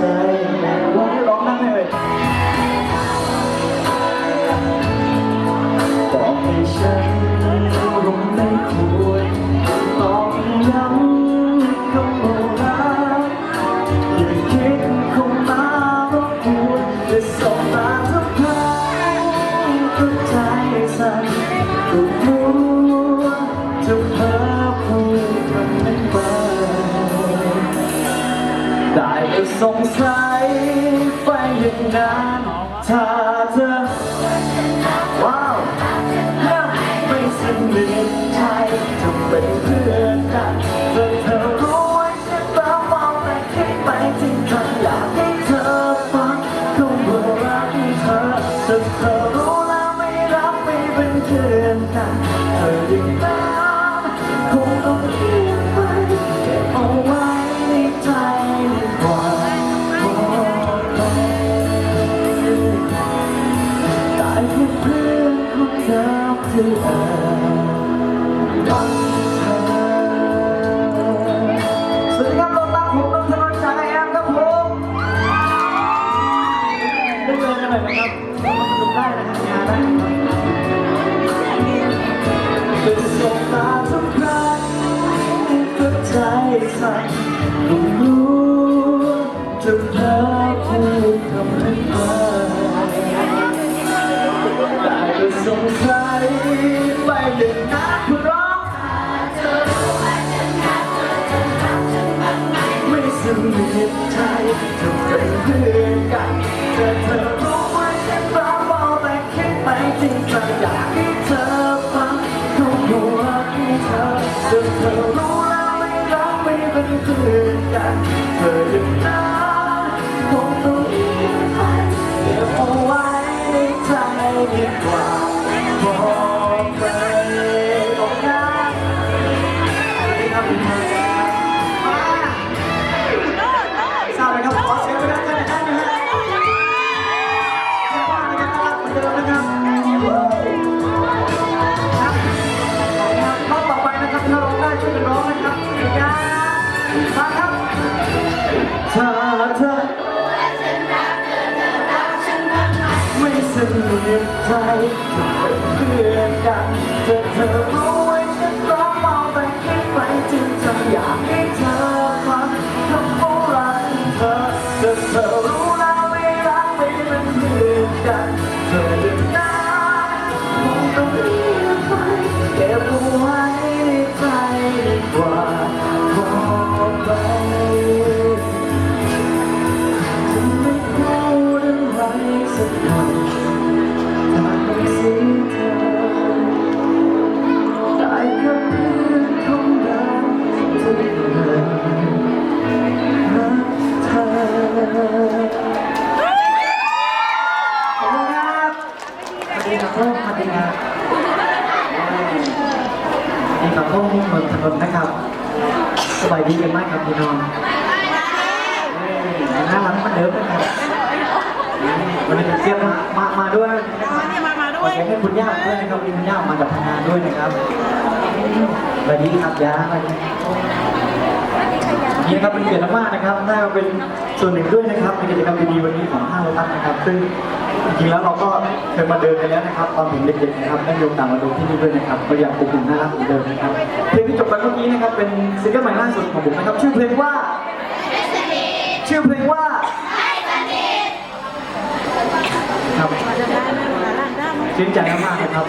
ต่อให้เลยังไม่ควรต้องย้ำคำรักอย่าคิดคงมา สงสัยไปอย่างนั้นถ้าเธอว้าวไม่สนิทใจจะเป็นเพื่อนกันแต่เธอรู้ไว้ฉันรักมองแต่คิดไปที่เธออยากให้เธอฟังคงว่ารักเธอแต่เธอรู้แล้วไม่รักไม่เป็นเพื่อน นเดิมที่แอบรักเธอสวัสดีครับต้อนรับผมนนทนนท์จากไอแอมครับผมได้เจอกันหน่อยนะครับมาสนุกได้นะฮะงานได้เป็นสบตาทุกครั้งก็ใจสั่นรู้จะเพ้อ ไม่สนิทใจจะเป็นเพื่อนกันแต่เธอรู้ว่าฉันบ้าบอแต่คิดไปจริงจังอยากให้เธอฟังเขาหัวให้เธอแต่เธอรู้แล้วไม่รักไม่เป็นเพื่อนกันเธอย่างนั้นคงต้องเอียงไปเก็บเอาไว้ในใจดีกว่า ม่สนิทใจจะเป็นเพื่อนกันแต่เธอรู้ สวัสดีครับพ่อสวัสดีครับนี่ครับพ่อมุ่งเมืองถนนนะครับสบายดีกันมากครับพี่น้องน่ารักมือนเดิมนะครับวันนี้เจี๊ยมามามาด้วยขอเสียงให้คุณย่าด้วยนะครับมีคุณย่ามาจากทำงานด้วยนะครับสวัสดีครับย่าสวัสดี นี่นะครับเป็นเกียรติมากนะครับได้มาเป็นส่วนหนึ่งด้วยนะครับในกิจกรรมดีๆวันนี้ของห้างโลตัสนะครับ ซึ่งจริงๆแล้วเราก็เคยมาเดินกันแล้วนะครับตอนถึงเด็กๆนะครับได้มีโอกาสมาดูที่นี่ด้วยนะครับก็อยากเป็นกลุ่มน่ารักเหมือนเดิมนะครับเพลงที่จบไปเมื่อกี้นะครับเป็นซิงเกิลใหม่ล่าสุดของผมนะครับชื่อเพลงว่าชื่อเพลงว่าครับชื่นใจมากๆนะครับ